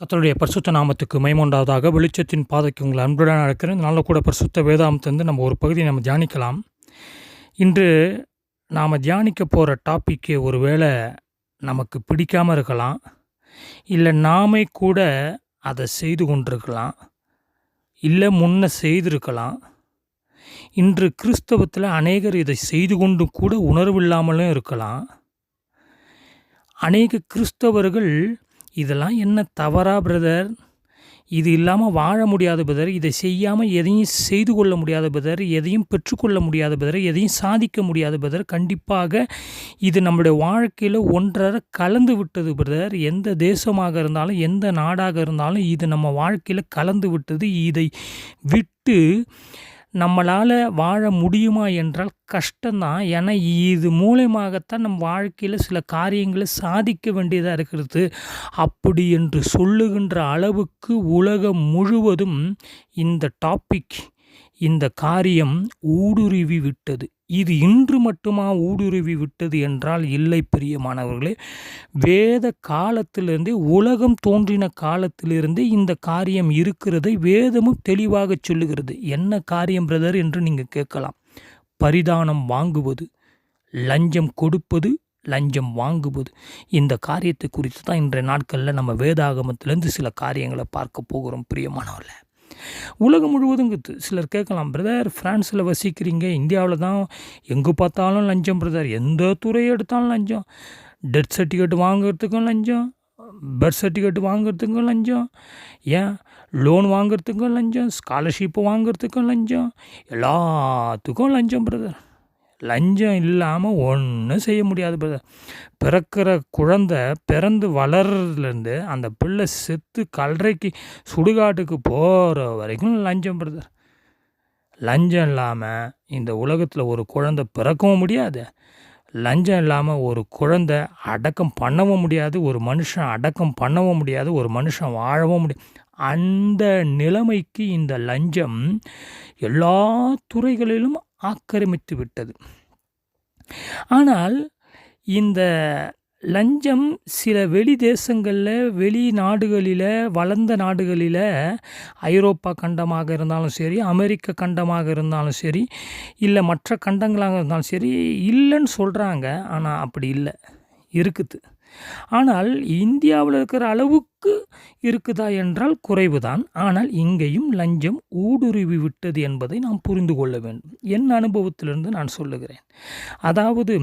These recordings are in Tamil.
கத்தருடைய பரிசுத்த நாமத்துக்கு மைமோண்டாவதாக வெளிச்சத்தின் பாதைக்கு உங்களை அன்புடன் அழைக்கிறேன். நல்ல கூட பரிசுத்த வேதாமத்திலிருந்து நம்ம ஒரு பகுதியை நம்ம தியானிக்கலாம். இன்று நாம் தியானிக்க போகிற டாப்பிக்கு ஒருவேளை நமக்கு பிடிக்காமல் இருக்கலாம். இல்லை நாமே கூட அதை செய்து கொண்டிருக்கலாம். இல்லை முன்ன செய்திருக்கலாம். இன்று கிறிஸ்தவத்தில் அநேகர் இதை செய்து கொண்டு கூட உணர்வில்லாமலும் இருக்கலாம். அநேக கிறிஸ்தவர்கள் இதெல்லாம் என்ன தவறா பிரதர் இது இல்லாமல் வாழ முடியாத பிரதர் இதை செய்யாமல் எதையும் செய்து கொள்ள முடியாத பிரதர் எதையும் பெற்றுக்கொள்ள முடியாத பிரதர் எதையும் சாதிக்க முடியாத பிரதர் கண்டிப்பாக இது நம்முடைய வாழ்க்கையில் ஒன்றரை கலந்து விட்டது பிரதர் எந்த தேசமாக இருந்தாலும் எந்த நாடாக இருந்தாலும் இது நம்ம வாழ்க்கையில் கலந்து விட்டது. இதை விட்டு நம்மளால் வாழ முடியுமா என்றால் கஷ்டம்தான். ஏன்னா இது மூலயமாகத்தான் நம் வாழ்க்கையில் சில காரியங்களை சாதிக்க வேண்டியதாக இருக்கிறது. அப்படி என்று சொல்லுகின்ற அளவுக்கு உலகம் முழுவதும் இந்த டாபிக் இந்த காரியம் ஊடுருவி விட்டது இது இன்று மட்டுமா ஊடுருவி விட்டது என்றால் இல்லை பிரியமானவர்களே. வேத காலத்திலிருந்தே உலகம் தோன்றின காலத்திலிருந்தே இந்த காரியம் இருக்கிறதை வேதமும் தெளிவாக சொல்லுகிறது. என்ன காரியம் பிரதர் என்று நீங்கள் கேட்கலாம். பரிதானம் வாங்குவது லஞ்சம் கொடுப்பது லஞ்சம் வாங்குவது. இந்த காரியத்தை குறித்து தான் இன்றைய நாட்களில் நம்ம வேதாகமத்திலேருந்து சில காரியங்களை பார்க்க போகிறோம் பிரியமானவர்களே. உலகம் முழுவதும் சிலர் கேட்கலாம் பிரதர் ஃப்ரான்ஸில் வசிக்கிறீங்க இந்தியாவில் தான் எங்கே பார்த்தாலும் லஞ்சம் பிரதர் எந்த துறையை எடுத்தாலும் லஞ்சம். டெத் சர்டிஃபிகேட் வாங்குறதுக்கும் லஞ்சம். பர்த் சர்டிஃபிகேட் வாங்குறதுக்கும் லஞ்சம். ஏன்? லோன் வாங்குறதுக்கும் லஞ்சம். ஸ்காலர்ஷிப்பு வாங்குறதுக்கும் லஞ்சம். எல்லாத்துக்கும் லஞ்சம் பிரதர் லஞ்சம் இல்லாமல் ஒன்றும் செய்ய முடியாது பிரதர் பிறக்கிற குழந்த பிறந்து வளர்றதுலேருந்து அந்த பிள்ளை செத்து கல்றைக்கு சுடுகாட்டுக்கு போகிற வரைக்கும் லஞ்சம் பிரதர் லஞ்சம் இல்லாமல் இந்த உலகத்தில் ஒரு குழந்தை பிறக்கவும் முடியாது. லஞ்சம் இல்லாமல் ஒரு குழந்தை அடக்கம் பண்ணவும் முடியாது ஒரு மனுஷன் அடக்கம் பண்ணவும் முடியாது ஒரு மனுஷன் வாழவும் முடியாது அந்த நிலைமைக்கு இந்த லஞ்சம் எல்லா துறைகளிலும் ஆக்கிரமித்து விட்டது. ஆனால் இந்த லஞ்சம் சில வெளி தேசங்களில் வெளி நாடுகளில் வளர்ந்த நாடுகளில் ஐரோப்பா கண்டமாக இருந்தாலும் சரி அமெரிக்க கண்டமாக இருந்தாலும் சரி இல்லை மற்ற கண்டங்களாக இருந்தாலும் சரி இல்லைன்னு சொல்கிறாங்க ஆனால் அப்படி இல்லை. இருக்குது. ஆனால் இந்தியாவில் இருக்கிற அளவுக்கு இருக்குதா என்றால் குறைவுதான். ஆனால் இங்கேயும் லஞ்சம் ஊடுருவி விட்டது என்பதை நாம் புரிந்து கொள்ள வேண்டும். என் அனுபவத்திலிருந்து நான் சொல்லுகிறேன். அதாவது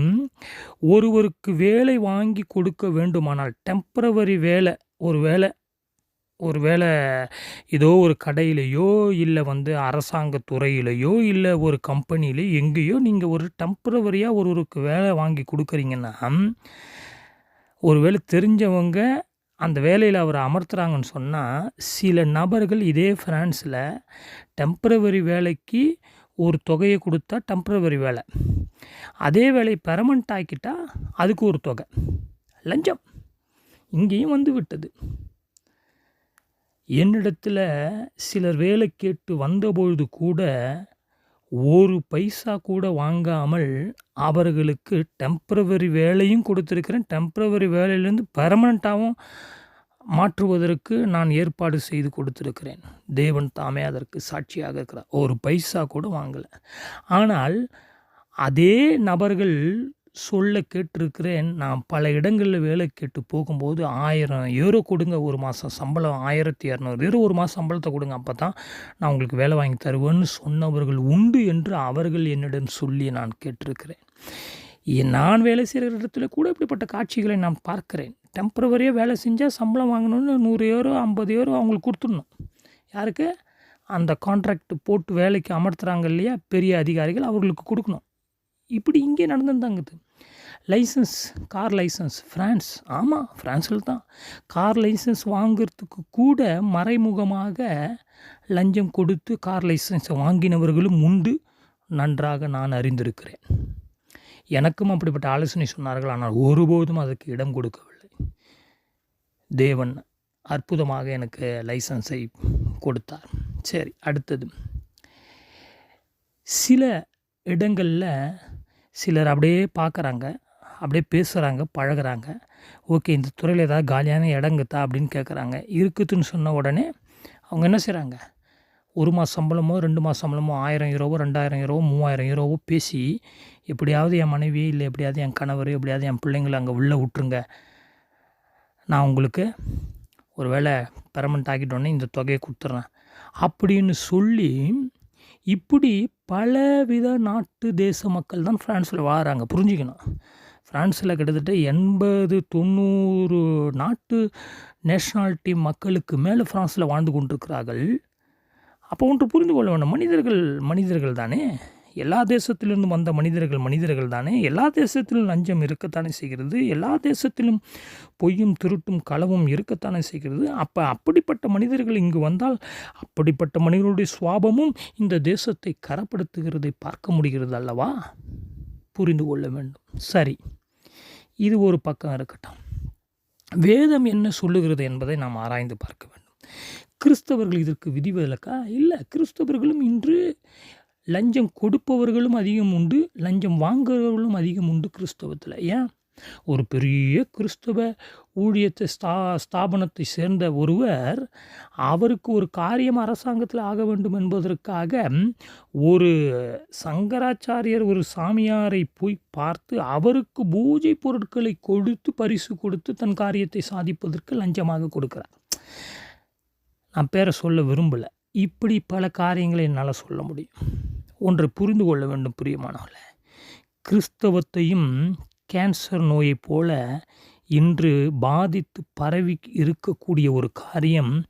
ஒருவருக்கு வேலை வாங்கி கொடுக்க வேண்டுமானால் டெம்பரவரி வேலை ஒரு வேலை ஒரு வேளை ஏதோ ஒரு கடையிலையோ இல்லை வந்து அரசாங்க துறையிலையோ இல்லை ஒரு கம்பெனியிலையோ எங்கேயோ நீங்கள் ஒரு டெம்பரவரியாக ஒருவருக்கு வேலை வாங்கி கொடுக்குறீங்கன்னா ஒருவேளை தெரிஞ்சவங்க அந்த வேலையில் அவரை அமர்த்துறாங்கன்னு சொன்னால் சில நபர்கள் இதே ஃப்ரான்ஸில் டெம்ப்ரவரி வேலைக்கு ஒரு தொகையை கொடுத்தா டெம்ப்ரவரி வேலை. அதே வேலை பெர்மனண்ட் ஆக்கிட்டா அதுக்கு ஒரு தொகை. லஞ்சம். இங்கேயும் வந்து விட்டது. என்னிடத்தில் சிலர் வேலை கேட்டு வந்தபொழுது கூட ஒரு பைசா கூட வாங்காமல் அவர்களுக்கு டெம்ப்ரவரி வேலையும் கொடுத்துருக்கிறேன். டெம்ப்ரவரி வேலையிலேருந்து பெர்மனண்ட்டாகவும் மாற்றுவதற்கு நான் ஏற்பாடு செய்து கொடுத்துருக்கிறேன். தேவன் தாமே அதற்கு சாட்சியாக இருக்கிறார். ஒரு பைசா கூட வாங்கலை. ஆனால் அதே நபர்கள் சொல்ல கேட்டிருக்கிறேன் நான் பல இடங்களில் வேலை கேட்டு போகும்போது ஆயிரம் ஏரோ கொடுங்க ஒரு மாதம் சம்பளம் ஆயிரத்தி இரநூறு ஏரோ ஒரு மாதம் சம்பளத்தை கொடுங்க அப்போ தான் நான் உங்களுக்கு வேலை வாங்கி தருவேன்னு சொன்னவர்கள் உண்டு என்று அவர்கள் என்னிடம் சொல்லி நான் கேட்டிருக்கிறேன். நான் வேலை செய்கிற இடத்துல கூட இப்படிப்பட்ட காட்சிகளை நான் பார்க்கிறேன். டெம்பரவரியாக வேலை செஞ்சால் சம்பளம் வாங்கணும்னு நூறு ஏரோ ஐம்பது ஏரோ அவங்களுக்கு கொடுத்துடணும். யாருக்கு? அந்த கான்ட்ராக்ட் போட்டு வேலைக்கு அமர்த்துறாங்க இல்லையா? பெரிய அதிகாரிகள் அவர்களுக்கு கொடுக்கணும். இப்படி இங்கே நடந்துருந்தாங்குது லைசன்ஸ் கார் லைசன்ஸ் ஃப்ரான்ஸ் ஆமாம் ஃப்ரான்ஸில் தான். கார் லைசன்ஸ் வாங்கிறதுக்கு கூட மறைமுகமாக லஞ்சம் கொடுத்து கார் லைசன்ஸை வாங்கினவர்களும் உண்டு. நன்றாக நான் அறிந்திருக்கிறேன். எனக்கும் அப்படிப்பட்ட ஆலோசனை சொன்னார்கள் ஆனால் ஒருபோதும் அதற்கு இடம் கொடுக்கவில்லை. தேவன் அற்புதமாக எனக்கு லைசன்ஸை கொடுத்தார். சரி அடுத்தது. சில இடங்களில் சிலர் அப்படியே பார்க்குறாங்க அப்படியே பேசுகிறாங்க பழகுறாங்க. ஓகே இந்த துறையில் ஏதாவது காலியான இடங்குத்தா அப்படின்னு கேட்குறாங்க இருக்குதுன்னு சொன்ன உடனே அவங்க என்ன செய்கிறாங்க ஒரு மாத சம்பளமோ ரெண்டு மாத சம்பளமோ ஆயிரம் யூரோவோ ரெண்டாயிரம் யூரோவோ மூவாயிரம் யூரோவோ பேசி எப்படியாவது என் மனைவி இல்லை எப்படியாவது என் கணவர் எப்படியாவது என் பிள்ளைங்களை அங்கே உள்ளே விட்டுருங்க. நான் உங்களுக்கு ஒரு வேளை பெர்மனெண்ட் ஆக்கிட்டோன்னே இந்த தொகையை கொடுத்துட்றேன் அப்படின்னு சொல்லி இப்படி பலவித நாட்டு தேச மக்கள் தான் ஃப்ரான்ஸில் வாராங்க. புரிஞ்சுக்கணும். ஃப்ரான்ஸில் கிட்டத்தட்ட எண்பது தொண்ணூறு நாட்டு நேஷ்னாலிட்டி மக்களுக்கு மேலே ஃப்ரான்ஸில் வாழ்ந்து கொண்டிருக்கிறார்கள். அப்போ ஒன்று புரிந்து கொள்ள வேண்டும். மனிதர்கள் மனிதர்கள் தானே? எல்லா தேசத்திலிருந்தும் வந்த மனிதர்கள் மனிதர்கள் தானே? எல்லா தேசத்திலும் லஞ்சம் இருக்கத்தானே செய்கிறது? எல்லா தேசத்திலும் பொய்யும் திருட்டும் களவும் இருக்கத்தானே செய்கிறது? அப்போ அப்படிப்பட்ட மனிதர்கள் இங்கு வந்தால் அப்படிப்பட்ட மனிதர்களுடைய சுவாபமும் இந்த தேசத்தை கரப்படுத்துகிறதை பார்க்க முடிகிறது அல்லவா? புரிந்து கொள்ள வேண்டும். சரி. இது ஒரு பக்கம் இருக்கட்டும். வேதம் என்ன சொல்லுகிறது என்பதை நாம் ஆராய்ந்து பார்க்க வேண்டும். கிறிஸ்தவர்கள் இதற்கு விதிவிலக்கா? இல்லை கிறிஸ்தவர்களும் இன்று லஞ்சம் கொடுப்பவர்களும் அதிகம் உண்டு லஞ்சம் வாங்குறவர்களும் அதிகம் உண்டு கிறிஸ்தவத்தில். ஏன்? ஒரு பெரிய கிறிஸ்தவ ஊழியத்தை ஸ்தா ஸ்தாபனத்தை சேர்ந்த ஒருவர் அவருக்கு ஒரு காரியம் அரசாங்கத்தில் ஆக வேண்டும் என்பதற்காக ஒரு சங்கராச்சாரியர் ஒரு சாமியாரை போய் பார்த்து அவருக்கு பூஜை பொருட்களை கொடுத்து பரிசு கொடுத்து தன் காரியத்தை சாதிப்பதற்கு லஞ்சமாக கொடுக்கிறார். நான் பேரை சொல்ல விரும்பலை. இப்படி பல காரியங்களை என்னால் சொல்ல முடியும். ஒன்றை புரிந்து கொள்ள வேண்டும் பிரியமானவர்களே. கிறிஸ்தவத்தையும் கேன்சர் நோயைப் போல இன்று பாதித்து பரவி இருக்கக்கூடிய ஒரு காரியம்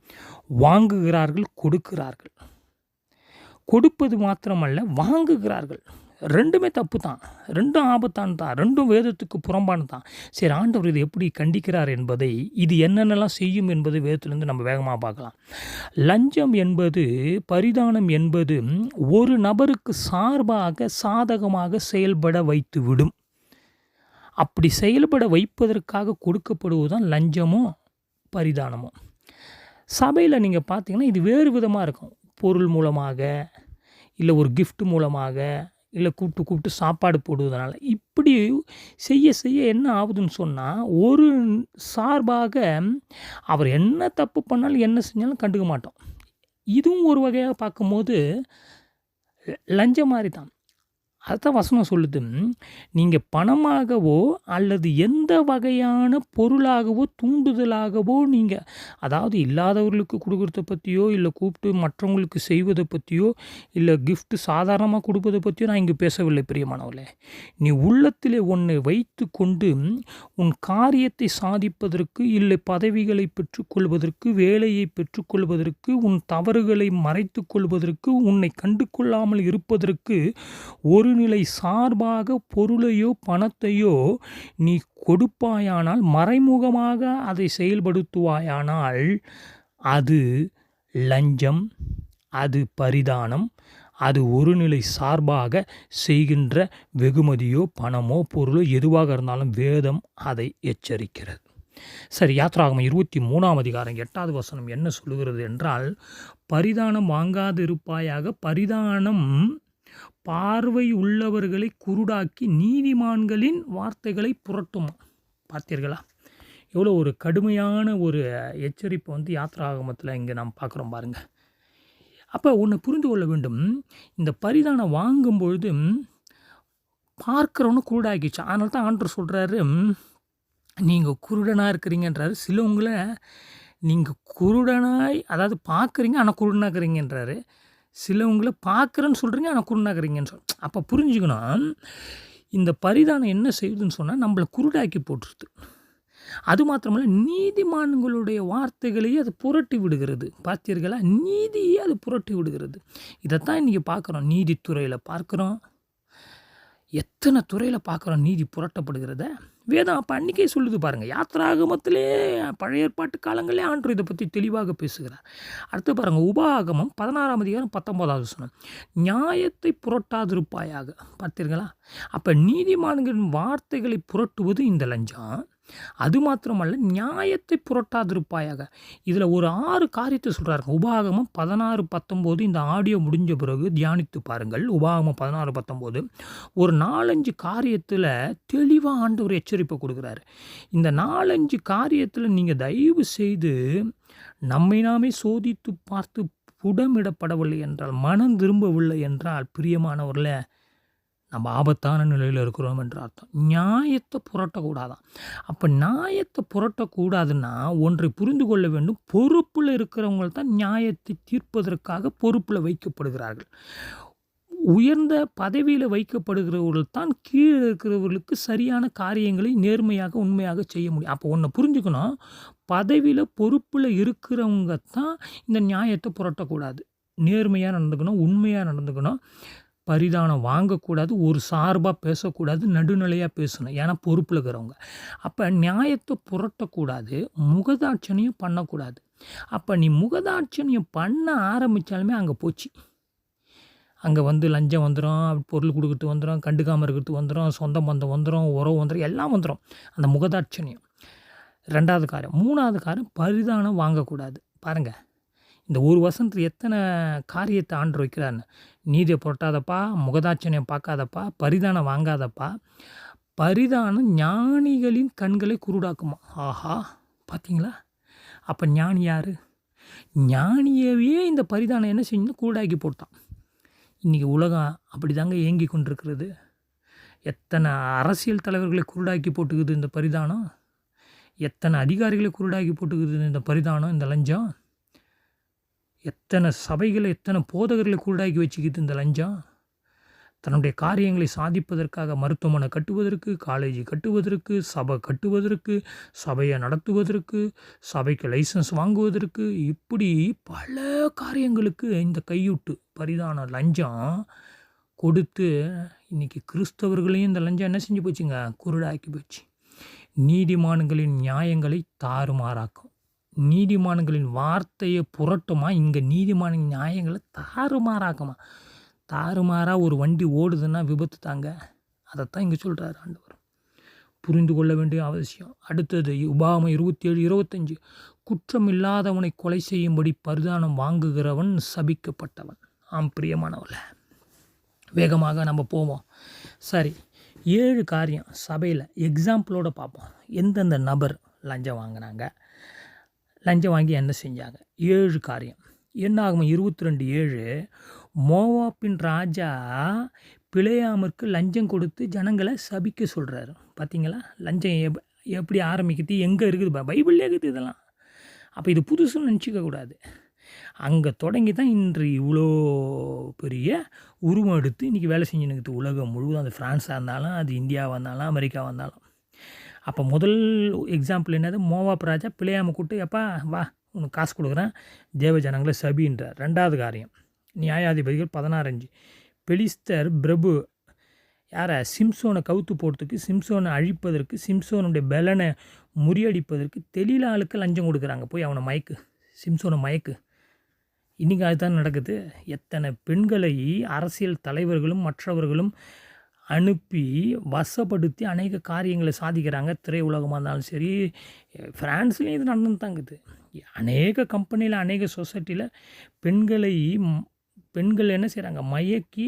வாங்குகிறார்கள் கொடுக்கிறார்கள். கொடுப்பது மாத்திரமல்ல வாங்குகிறார்கள். ரெண்டுமே தப்பு தான் ரெண்டும் ஆபத்தான் தான் ரெண்டும் வேதத்துக்கு புறம்பான தான் சரி ஆண்டவர் இது எப்படி கண்டிக்கிறார் என்பதை இது என்னென்னலாம் செய்யும் என்பது வேதத்திலேருந்து நம்ம வேகமாக பார்க்கலாம். லஞ்சம் என்பது பரிதானம் என்பது ஒரு நபருக்கு சார்பாக சாதகமாக செயல்பட வைத்து விடும் அப்படி செயல்பட வைப்பதற்காக கொடுக்கப்படுவது தான் லஞ்சமும் பரிதானமும் சபையில் நீங்கள் பார்த்தீங்கன்னா இது வேறு விதமாக இருக்கும். பொருள் மூலமாக இல்லை ஒரு கிஃப்ட் மூலமாக இல்லை கூப்பிட்டு கூப்பிட்டு சாப்பாடு போடுவதனால. இப்படி செய்ய செய்ய என்ன ஆகுதுன்னு சொன்னால் ஒரு சார்பாக அவர் என்ன தப்பு பண்ணாலும் என்ன செஞ்சாலும் கண்டுக்க மாட்டோம். இதுவும் ஒரு வகையாக பார்க்கும்போது லஞ்சம் மாதிரி தான் அதுதான் வசனம் சொல்லுது. நீங்கள் பணமாகவோ அல்லது எந்த வகையான பொருளாகவோ தூண்டுதலாகவோ நீங்கள் அதாவது இல்லாதவர்களுக்கு கொடுக்குறத பற்றியோ இல்லை கூப்பிட்டு மற்றவங்களுக்கு செய்வதை பற்றியோ இல்லை கிஃப்ட் சாதாரணமாக கொடுப்பதை பற்றியோ நான் இங்கே பேசவில்லை பிரியமானவர்களே. நீ உள்ளத்திலே ஒன்றை வைத்து கொண்டு உன் காரியத்தை சாதிப்பதற்கு இல்லை பதவிகளை பெற்றுக்கொள்வதற்கு வேலையை பெற்றுக்கொள்வதற்கு உன் தவறுகளை மறைத்து கொள்வதற்கு உன்னை கண்டு கொள்ளாமல் இருப்பதற்கு ஒரு நிலை சார்பாக பொருளையோ பணத்தையோ நீ கொடுப்பாயானால் மறைமுகமாக அதை செயல்படுத்துவாயானால் அது லஞ்சம் அது பரிதானம் அது ஒரு நிலை சார்பாக செய்கின்ற வெகுமதியோ பணமோ பொருளோ எதுவாக இருந்தாலும் வேதம் அதை எச்சரிக்கிறது. சரி யாத்ராகமம் இருபத்தி மூணாம் அதிகாரம் எட்டாவது வசனம் என்ன சொல்லுகிறது என்றால் பரிதானம் வாங்காதிருப்பாயாக பரிதானம் பார்வை உள்ளவர்களை குருடாக்கி நீதிமான்களின் வார்த்தைகளை புரட்டும்? பார்த்தீர்களா? எவ்வளோ ஒரு கடுமையான ஒரு எச்சரிப்பை வந்து யாத்ராகமத்தில் இங்கே நாம் பார்க்குறோம் பாருங்கள் அப்போ ஒன்று புரிந்து கொள்ள வேண்டும். இந்த பரிதானம் வாங்கும் பொழுது பார்க்குறவனு குருடாக்கிச்சு அதனால தான் ஆண்டர் சொல்கிறாரு நீங்கள் குருடனாக இருக்கிறீங்கன்றாரு. சிலவங்களை நீங்கள் குருடனாய் அதாவது பார்க்குறீங்க ஆனால் குருடனாக இருக்கிறீங்கன்றாரு. சிலவங்களை பார்க்குறேன்னு சொல்கிறீங்க ஆனால் குருடாக்குறீங்கன்னு சொல். அப்போ புரிஞ்சுக்கணும். இந்த பரிதானம் என்ன செய்யுதுன்னு சொன்னால் நம்மளை குருடாக்கி போட்டுருது. அது மாத்திரமல்ல நீதிமான்களுடைய வார்த்தைகளையே அது புரட்டி விடுகிறது. பார்த்தீர்களா நீதியே அது புரட்டி விடுகிறது. இதைத்தான் இன்றைக்கி பார்க்குறோம். நீதித்துறையில் பார்க்குறோம். எத்தனை துறையில் பார்க்குறோம் நீதி புரட்டப்படுகிறத? வேதம் அப்போ அன்றைக்கே சொல்லுது பாருங்கள் யாத்ராகமத்திலே பழைய ஏற்பாட்டு காலங்களே ஆண்டு இதை பற்றி தெளிவாக பேசுகிறார். அடுத்து பாருங்கள் உபாகமம் பதினாறாம் அதிகாரம் பத்தொன்பதாவது சொன்னோம் நியாயத்தை புரட்டாதிருப்பாயாக. பார்த்தீர்களா? அப்போ நீதிமான்களின் வார்த்தைகளை புரட்டுவது இந்த லஞ்சம். அது மாத்திரமல்ல நியாயத்தை புரட்டாதிருப்பாயாக. இதில் ஒரு ஆறு காரியத்தை சொல்கிறாருங்க உபாகமம் பதினாறு பத்தொம்போது இந்த ஆடியோ முடிஞ்ச பிறகு தியானித்து பாருங்கள். உபாகமம் பதினாறு பத்தொம்போது. ஒரு நாலஞ்சு காரியத்தில் தெளிவாக ஆண்டவர் எச்சரிப்பை கொடுக்குறாரு. இந்த நாலஞ்சு காரியத்தில் நீங்கள் தயவு செய்து நம்மை நாமே சோதித்து பார்த்து புடமிடப்படவில்லை என்றால் மனம் திரும்பவில்லை என்றால் பிரியமானவர்களை நம்ம ஆபத்தான நிலையில் இருக்கிறோம் என்று அர்த்தம். நியாயத்தை புரட்டக்கூடாதான். அப்போ நியாயத்தை புரட்டக்கூடாதுன்னா ஒன்றை புரிந்து கொள்ள வேண்டும். பொறுப்பில் இருக்கிறவங்க தான் நியாயத்தை தீர்ப்பதற்காக பொறுப்பில் வைக்கப்படுகிறார்கள். உயர்ந்த பதவியில் வைக்கப்படுகிறவர்கள் தான் கீழே இருக்கிறவர்களுக்கு சரியான காரியங்களை நேர்மையாக உண்மையாக செய்ய முடியும். அப்போ ஒன்று புரிஞ்சுக்கணும். பதவியில் பொறுப்பில் இருக்கிறவங்க தான் இந்த நியாயத்தை புரட்டக்கூடாது. நேர்மையாக நடந்துக்கணும் உண்மையாக நடந்துக்கணும். பரிதானம் வாங்கக்கூடாது ஒரு சார்பாக பேசக்கூடாது நடுநிலையாக பேசணும். ஏன்னா பொறுப்பில் இருக்கிறவங்க. அப்போ நியாயத்தை புரட்டக்கூடாது முகதாட்சணியம் பண்ணக்கூடாது. அப்போ நீ முகதாட்சணியம் பண்ண ஆரம்பித்தாலுமே அங்கே போச்சு. அங்கே வந்து லஞ்சம் வந்துடும் பொருள் கொடுக்கிட்டு வந்துடும் கண்டுக்காமல் இருக்கிறது வந்துடும் சொந்த பந்தம் வந்துடும் உறவு வந்துடும் எல்லாம் வந்துடும் அந்த முகதாட்சணியம். ரெண்டாவது காரம் மூணாவது காரம் பரிதானம் வாங்கக்கூடாது. பாருங்கள் இந்த ஒரு வசனத்தில் எத்தனை காரியத்தை ஆண்டு வைக்கிறான்னு நீதியை புரட்டாதப்பா முகதாட்சணியம் பார்க்காதப்பா பரிதானம் வாங்காதப்பா. பரிதானம் ஞானிகளின் கண்களை குருடாக்குமா? ஆஹா பார்த்தீங்களா அப்போ ஞானி யார்? ஞானியவே இந்த பரிதானம் என்ன செஞ்சு கூடாக்கி போட்டான். இன்றைக்கி உலகம் அப்படி தாங்க இயங்கி கொண்டிருக்கிறது. எத்தனை அரசியல் தலைவர்களை குருடாக்கி போட்டுக்குது இந்த பரிதானம்? எத்தனை அதிகாரிகளை குருடாக்கி போட்டுக்குது இந்த பரிதானம் இந்த லஞ்சம்? எத்தனை சபைகளை எத்தனை போதகர்களை குருடாக்கி வச்சுக்கிது இந்த லஞ்சம்? தன்னுடைய காரியங்களை சாதிப்பதற்காக மருத்துவமனை கட்டுவதற்கு காலேஜ் கட்டுவதற்கு சபை கட்டுவதற்கு சபையை நடத்துவதற்கு சபைக்கு லைசன்ஸ் வாங்குவதற்கு இப்படி பல காரியங்களுக்கு இந்த கையூட்டு பரிதான லஞ்சம் கொடுத்து இன்றைக்கி கிறிஸ்தவர்களையும் இந்த லஞ்சம் என்ன செஞ்சு போச்சுங்க? குருடாக்கி போச்சு. நீதிமான்களின் நியாயங்களை தாறுமாறாக்கும். நீதிமான்களின் வார்த்தையை புரட்டுமா? இங்கே நீதிமான நியாயங்களை தாறுமாறாக்குமா? தாறுமாறாக ஒரு வண்டி ஓடுதுன்னா விபத்து தாங்க. அதைத்தான் இங்கே சொல்கிறார் ஆண்டவர். புரிந்து கொள்ள வேண்டிய அவசியம். அடுத்தது உபாம இருபத்தி ஏழு இருபத்தஞ்சு. குற்றம் இல்லாதவனை கொலை செய்யும்படி பரிதானம் வாங்குகிறவன் சபிக்கப்பட்டவன். ஆம் பிரியமானவள வேகமாக நம்ம போவோம். சரி ஏழு காரியம் சபையில். எக்ஸாம்பிளோடு பார்ப்போம். எந்தெந்த நபர் லஞ்சம் வாங்கினாங்க? லஞ்சம் வாங்கி என்ன செஞ்சாங்க? ஏழு காரியம். என்ன ஆகும் இருபத்தி ரெண்டு ஏழு. மோவாப்பின் ராஜா பிழையாமற்கு லஞ்சம் கொடுத்து ஜனங்களை சபிக்க சொல்கிறாரு பார்த்தீங்களா லஞ்சம் எப் எப்படி ஆரம்பிக்குது? எங்கே இருக்குது? பைபிள்லே இருக்குது இதெல்லாம். அப்போ இது புதுசுன்னு நினச்சிக்கக்கூடாது அங்கே தொடங்கி தான் இன்று இவ்வளோ பெரிய உருவம் எடுத்து இன்றைக்கி வேலை செஞ்சுனுக்குது உலகம் முழுவதும் அது ஃப்ரான்ஸாக இருந்தாலும் அது இந்தியாவாக இருந்தாலும் அமெரிக்காவாக இருந்தாலும். அப்போ முதல் எக்ஸாம்பிள் என்னது? மோவாப் ராஜா பிள்ளையாம கூட்டு எப்பா வா உனக்கு காசு கொடுக்குறேன். தேவ ஜனங்களை சபின்றார். ரெண்டாவது காரியம். நியாயாதிபதிகள் பதினாறஞ்சு பெலிஸ்தர் பிரபு யாரை? சிம்சோனை கவுத்து போடுறதுக்கு சிம்சோனை அழிப்பதற்கு சிம்சோனுடைய பலனை முறியடிப்பதற்கு தெளிலாளுக்கு லஞ்சம் கொடுக்குறாங்க. போய் அவனை மயக்கு. சிம்சோனை மயக்கு. இன்றைக்கி அதுதான் நடக்குது. எத்தனை பெண்களை அரசியல் தலைவர்களும் மற்றவர்களும் அனுப்பி வசப்படுத்தி அநேக காரியங்களை சாதிக்கிறாங்க திரையுலகமாக இருந்தாலும் சரி ஃப்ரான்ஸ்லேயும் இது நடந்து தாங்குது. அநேக கம்பெனியில் அநேக சொசைட்டியில் பெண்களை பெண்கள் என்ன செய்கிறாங்க மயக்கி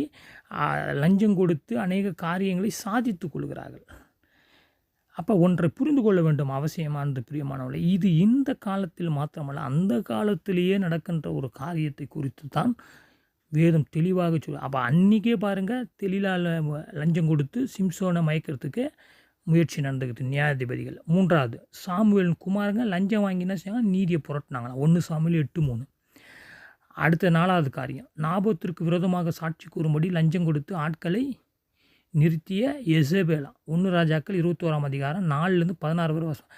லஞ்சம் கொடுத்து அநேக காரியங்களை சாதித்து கொள்கிறார்கள். அப்போ ஒன்றை புரிந்து கொள்ள வேண்டும் அவசியமானது பிரியமானவளை இது இந்த காலத்தில் மாத்திரமல்ல அந்த காலத்திலேயே நடக்கின்ற ஒரு காரியத்தை குறித்து தான் வேதம் தெளிவாக சொல்லு அப்போ அன்றைக்கே பாருங்கள் தெளிலால் லஞ்சம் கொடுத்து சிம்சோனை மயக்கிறதுக்கு முயற்சி நடந்துக்கிட்டு நியாயாதிபதிகள். மூன்றாவது சாமுவேல் குமாரங்க லஞ்சம் வாங்கினா செய்யாங்க நீதியை புரட்டினாங்களாம். ஒன்று சாமுவேல் எட்டு மூணு. அடுத்த நாலாவது காரியம் நாபத்திற்கு விரோதமாக சாட்சி கூறும்படி லஞ்சம் கொடுத்து ஆட்களை நிறுத்திய எசேபேலா. ஒன்று ராஜாக்கள் இருபத்தோராம் அதிகாரம் நாலுலேருந்து பதினாறு வரை வருஷம்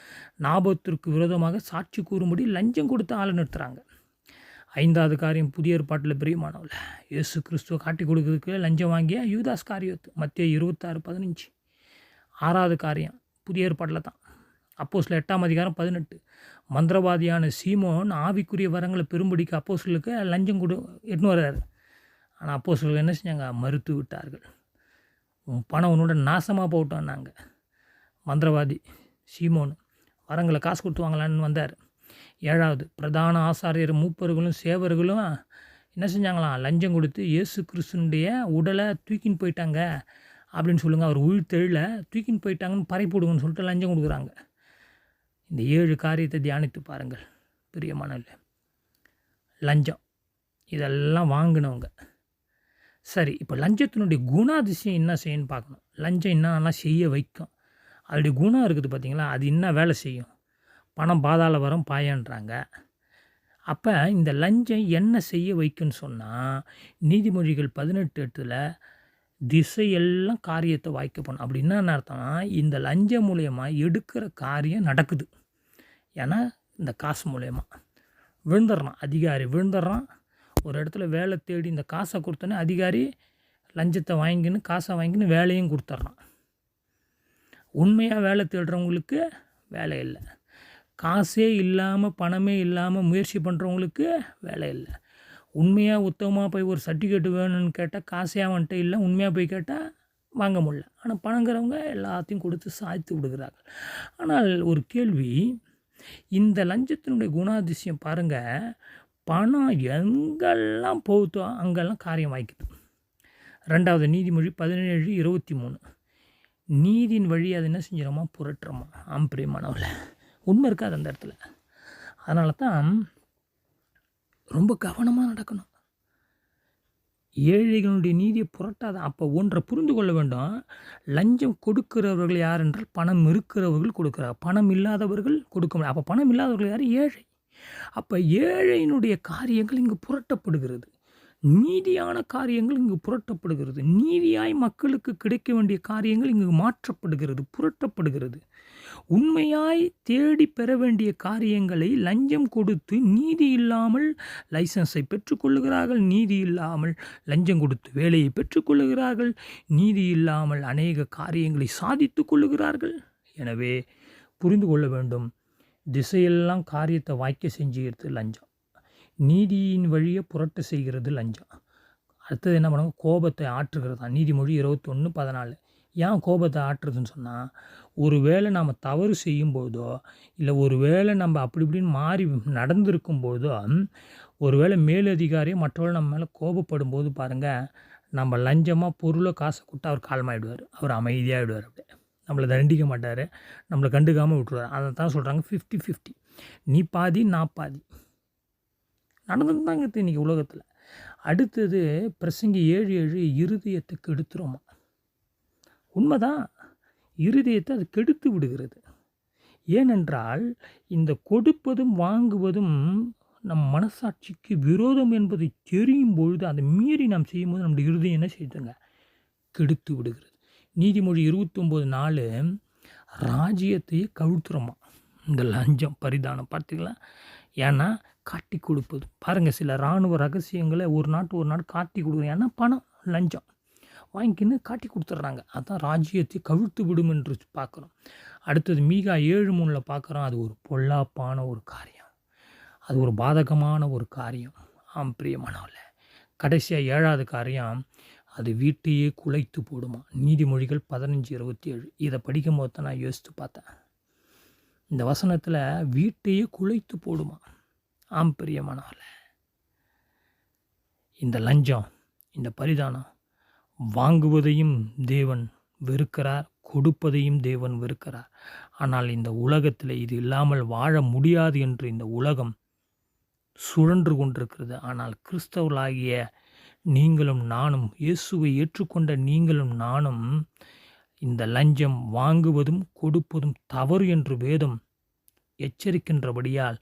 நாபத்திற்கு விரோதமாக சாட்சி கூறும்படி லஞ்சம் கொடுத்து ஆளை நிறுத்துகிறாங்க ஐந்தாவது காரியம் புதிய ஏற்பாட்டில் பிரியமானவில் இயேசு கிறிஸ்துவ காட்டி கொடுக்கறதுக்கு லஞ்சம் வாங்கிய யூதாஸ் காரியத்து மத்திய இருபத்தாறு பதினஞ்சு. ஆறாவது காரியம் புதிய ஏற்பாட்டில் தான். அப்போ சில எட்டாம் அதிகாரம் பதினெட்டு. மந்திரவாதியான சீமோன் ஆவிக்குரிய வரங்களை பெரும்படிக்கு அப்போஸ்களுக்கு லஞ்சம் கொடு எட்டுன்னு வர்றாரு. ஆனால் அப்போஸ்கள் என்ன செஞ்சாங்க? மறுத்து விட்டார்கள். உன் பணம் உன்னோட நாசமாக போட்டோம் நாங்கள் மந்திரவாதி சீமோன் வரங்களை காசு கொடுத்து வாங்கலான்னு வந்தார். ஏழாவது பிரதான ஆசாரியர் மூப்பர்களும் சேவர்களும் என்ன செஞ்சாங்களாம்? லஞ்சம் கொடுத்து இயேசு கிறிஸ்துனுடைய உடலை தூக்கின்னு போயிட்டாங்க. அப்படின்னு சொல்லுங்கள் அவர் உயிர்த்தெழில் தூக்கின்னு போயிட்டாங்கன்னு பறை போடுங்கன்னு சொல்லிட்டு லஞ்சம் கொடுக்குறாங்க. இந்த ஏழு காரியத்தை தியானித்து பாருங்கள் பிரியமானல்ல லஞ்சம் இதெல்லாம் வாங்கினவங்க. சரி இப்போ லஞ்சத்தினுடைய குணாதிசயம் என்ன செய்யணும்னு பார்க்கணும். லஞ்சம் என்னென்னலாம் செய்ய வைக்கும்? அதோடைய குணம் இருக்குது பார்த்திங்களா அது என்ன வேலை செய்யும்? பணம் பாதாள வரம் பாயன்றாங்க. அப்போ இந்த லஞ்சம் என்ன செய்ய வைக்குன்னு சொன்னால் நீதிமொழிகள் பதினெட்டு எட்டில் திசையெல்லாம் காரியத்தை வாய்க்க போகணும் அப்படின்னா என்ன அர்த்தம்னா இந்த லஞ்சம் மூலயமா எடுக்கிற காரியம் நடக்குது. ஏன்னா இந்த காசு மூலயமா. விழுந்துடுறான் அதிகாரி விழுந்துடுறான் ஒரு இடத்துல வேலை தேடி இந்த காசை கொடுத்தோன்னே அதிகாரி லஞ்சத்தை வாங்கின்னு காசை வாங்கின்னு வேலையும் கொடுத்துட்றான் உண்மையாக வேலை தேடுறவங்களுக்கு வேலை இல்லை. காசே இல்லாமல் பணமே இல்லாமல் முயற்சி பண்ணுறவங்களுக்கு வேலை இல்லை. உண்மையாக உத்தமமாக போய் ஒரு சர்டிஃபிகேட் வேணும்னு கேட்டால் காசே அவன்கிட்ட இல்லை. உண்மையாக போய் கேட்டால் வாங்க முடியல. ஆனால் பணங்கிறவங்க எல்லாத்தையும் கொடுத்து சாய்த்து விடுகிறார்கள். ஆனால் ஒரு கேள்வி இந்த லஞ்சத்தினுடைய குணாதிசயம் பாருங்கள் பணம் எங்கெல்லாம் போகுதோ அங்கெல்லாம் காரியம் வாய்க்குது. ரெண்டாவது நீதிமொழி பதினேழு இருபத்தி மூணு. நீதியின் வழி அது என்ன செஞ்சிடமா புரட்டுறோமா? ஆம்பிரியமானவில் உண்மை இருக்காது அந்த இடத்துல. அதனால தான் ரொம்ப கவனமாக நடக்கணும். ஏழைகளுடைய நீதியை புரட்டாத அப்போ ஒன்றை புரிந்து கொள்ள வேண்டும். லஞ்சம் கொடுக்கிறவர்கள் யார் என்றால் பணம் இருக்கிறவர்கள் கொடுக்குறாங்க பணம் இல்லாதவர்கள் கொடுக்க முடியாது. அப்போ பணம் இல்லாதவர்கள் யார்? ஏழை. அப்போ ஏழையினுடைய காரியங்கள் இங்கு புரட்டப்படுகிறது. நீதியான காரியங்கள் இங்கு புரட்டப்படுகிறது. நீதியாய் மக்களுக்கு கிடைக்க வேண்டிய காரியங்கள் இங்கு மாற்றப்படுகிறது புரட்டப்படுகிறது. உண்மையாய் தேடி பெற வேண்டிய காரியங்களை லஞ்சம் கொடுத்து நீதி இல்லாமல் லைசன்ஸை பெற்றுக்கொள்ளுகிறார்கள் நீதி இல்லாமல் லஞ்சம் கொடுத்து வேலையை பெற்றுக்கொள்ளுகிறார்கள் நீதி இல்லாமல் அநேக காரியங்களை சாதித்து கொள்ளுகிறார்கள். எனவே புரிந்து கொள்ள வேண்டும் திசையெல்லாம் காரியத்தை வாய்க்க செஞ்சுக்கிறது லஞ்சம். நீதியின் வழியை புரட்ட செய்கிறது லஞ்சம். அடுத்தது என்ன பண்ணுவாங்க கோபத்தை ஆற்றுகிறது தான். நீதிமொழி இருபத்தொன்று பதினாலு. ஏன் கோபத்தை ஆற்றுறதுன்னு சொன்னால் ஒரு வேளை நாம் தவறு செய்யும்போதோ இல்லை ஒரு வேளை நம்ம அப்படி இப்படின்னு மாறி நடந்திருக்கும் போதோ ஒரு வேளை மேலதிகாரியும் மற்றவர்கள் நம்ம மேலே கோபப்படும் போது பாருங்கள் நம்ம லஞ்சமாக பொருளை காசை கொடுத்து அவர் காலமாகிடுவார் அவர் அமைதியாகிடுவார் அப்படியே. நம்மளை தண்டிக்க மாட்டார். நம்மளை கண்டுக்காமல் விட்டுருவார். அதை தான் சொல்கிறாங்க ஃபிஃப்டி ஃபிஃப்டி நீ பாதி நான் பாதி. நடந்துட்டு தாங்க இன்றைக்கி உலகத்தில். அடுத்தது பிரசங்கி ஏழு ஏழு இருதயத்துக்கு எடுத்துருமா உண்மைதான். இருதயத்தை அது கெடுத்து விடுகிறது. ஏனென்றால் இந்த கொடுப்பதும் வாங்குவதும் நம் மனசாட்சிக்கு விரோதம் என்பதை தெரியும் பொழுது அதை மீறி நாம் செய்யும்போது நம்முடைய இருதயம் என்ன செய்துங்க? கெடுத்து விடுகிறது. நீதிமொழி இருபத்தொம்போது நாலு ராஜ்யத்தையே கவிழ்த்துறோமா இந்த லஞ்சம் பரிதானம் பார்த்தீங்களா ஏன்னா காட்டி கொடுப்பது. பாருங்கள் சில இராணுவ ரகசியங்களை ஒரு நாட்டு ஒரு நாடு காட்டி கொடுக்குறோம் ஏன்னா பணம் லஞ்சம். வாங்கிக்கின்னு காட்டி கொடுத்துட்றாங்க. அதான் ராஜ்யத்தை கவிழ்த்து விடும் என்று பார்க்குறோம். அடுத்தது மீகா ஏழு மூணில் பார்க்குறோம். அது ஒரு பொல்லாப்பான ஒரு காரியம். அது ஒரு பாதகமான ஒரு காரியம். ஆம் பிரியமானவில் கடைசியாக ஏழாவது காரியம் அது வீட்டையே குலைத்து போடுமா? நீதிமொழிகள் பதினஞ்சு இருபத்தி ஏழு இதை படிக்கும் போது தான் நான் யோசித்து பார்த்தேன். இந்த வசனத்தில் வீட்டையே குலைத்து போடுமா? ஆம் பிரியமானவில் இந்த லஞ்சம் இந்த பரிதானம் வாங்குவதையும் தேவன் வெறுக்கிறார் கொடுப்பதையும் தேவன் வெறுக்கிறார். ஆனால் இந்த உலகத்தில் இது இல்லாமல் வாழ முடியாது என்று இந்த உலகம் சுழன்று கொண்டிருக்கிறது. ஆனால் கிறிஸ்தவர்களாகிய நீங்களும் நானும் இயேசுவை ஏற்றுக்கொண்ட நீங்களும் நானும் இந்த லஞ்சம் வாங்குவதும் கொடுப்பதும் தவறு என்று வேதம் எச்சரிக்கின்றபடியால்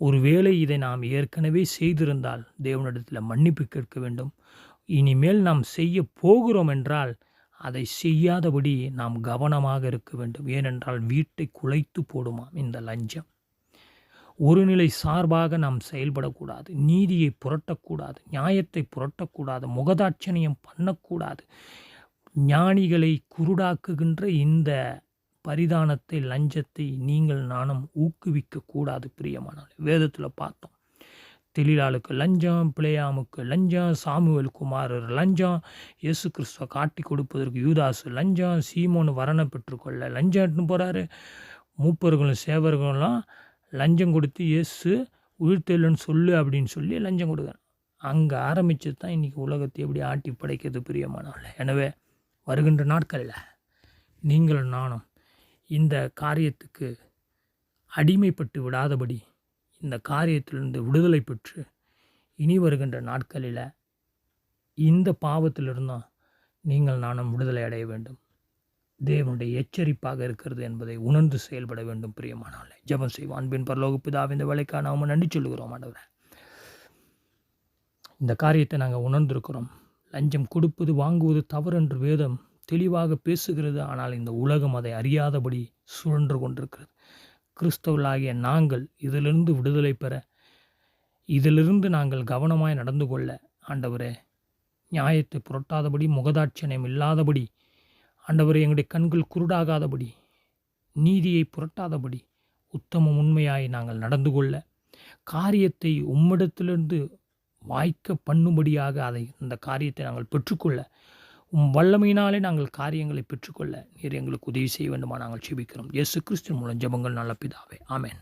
ஒருவேளை இதை நாம் ஏற்கனவே செய்திருந்தால் தேவனிடத்தில் மன்னிப்பு கேட்க வேண்டும். இனிமேல் நாம் செய்ய போகிறோம் என்றால் அதை செய்யாதபடி நாம் கவனமாக இருக்க வேண்டும். ஏனென்றால் வீட்டை குலைத்து போடுமாம் இந்த லஞ்சம். ஒரு நிலை சார்பாக நாம் செயல்படக்கூடாது. நீதியை புரட்டக்கூடாது. நியாயத்தை புரட்டக்கூடாது. முகதாட்சணியம் பண்ணக்கூடாது. ஞானிகளை குருடாக்குகின்ற இந்த பரிதானத்தை லஞ்சத்தை நீங்கள் நானும் ஊக்குவிக்கக்கூடாது பிரியமானால் வேதத்தில் பார்த்தோம். தெளிலாளுக்கு லஞ்சம் பிளேயாமுக்கு லஞ்சம் சாமுவேல் குமார் லஞ்சம் இயேசு கிறிஸ்துவ காட்டி கொடுப்பதற்கு யூதாசு லஞ்சம் சீமோன் வரணை பெற்றுக்கொள்ள லஞ்சம்னு போகிறாரு மூப்பர்களும் சேவர்களும் லஞ்சம் கொடுத்து இயேசு உயிர்த்தெழுன்னு சொல்லு அப்படின்னு சொல்லி லஞ்சம் கொடுக்குறான் அங்கே ஆரம்பித்து தான் இன்றைக்கி உலகத்தை எப்படி ஆட்டி படைக்கிறது பிரியமானவர்கள். எனவே வருகின்ற நாட்களில் நீங்களும் நானும் இந்த காரியத்துக்கு அடிமைப்பட்டு விடாதபடி இந்த காரியத்திலிருந்து விடுதலை பெற்று இனி வருகின்ற நாட்களில் இந்த பாவத்திலிருந்தும் நீங்கள் நானும் விடுதலை அடைய வேண்டும். தேவனுடைய எச்சரிப்பாக இருக்கிறது என்பதை உணர்ந்து செயல்பட வேண்டும் பிரியமானாலே ஜபம் செய்வோம். அன்பின் பரலோக இந்த வேலைக்காக நாம் நன்றி சொல்லுகிறோம் ஆண்டவரே. இந்த காரியத்தை நாங்கள் உணர்ந்திருக்கிறோம். லஞ்சம் கொடுப்பது வாங்குவது தவறு என்று வேதம் தெளிவாக பேசுகிறது ஆனால் இந்த உலகம் அதை அறியாதபடி சுழன்று கொண்டிருக்கிறது. கிறிஸ்தவர்களாகிய நாங்கள் இதிலிருந்து விடுதலை பெற இதிலிருந்து நாங்கள் கவனமாய் நடந்து கொள்ள. ஆண்டவரே நியாயத்தை புரட்டாதபடி முகதாட்சணியம் இல்லாதபடி ஆண்டவரே எங்களுடைய கண்கள் குருடாகாதபடி நீதியை புரட்டாதபடி உத்தம உண்மையாய் நாங்கள் நடந்து கொள்ள. காரியத்தை உம்மிடத்திலிருந்து வாய்க்க பண்ணும்படியாக அதை இந்த காரியத்தை நாங்கள் பெற்றுக்கொள்ள. உம் வல்லமையினாலே நாங்கள் காரியங்களை பெற்றுக்கொள்ள நீர் எங்களுக்கு உதவி செய்ய வேண்டுமா நாங்கள் செபிக்கிறோம். இயேசு கிறிஸ்து மூலம் ஜபங்கள் நல்ல பிதாவே. ஆமேன்.